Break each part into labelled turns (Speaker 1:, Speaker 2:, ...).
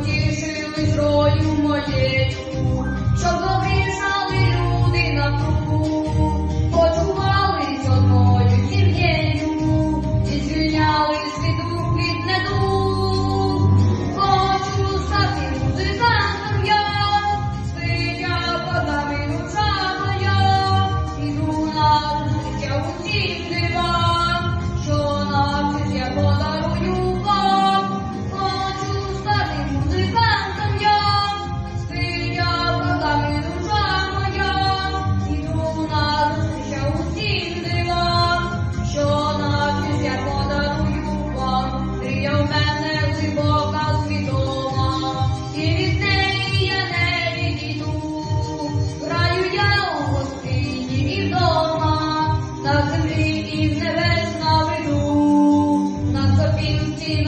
Speaker 1: Утішили зброю моєю.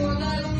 Speaker 1: for the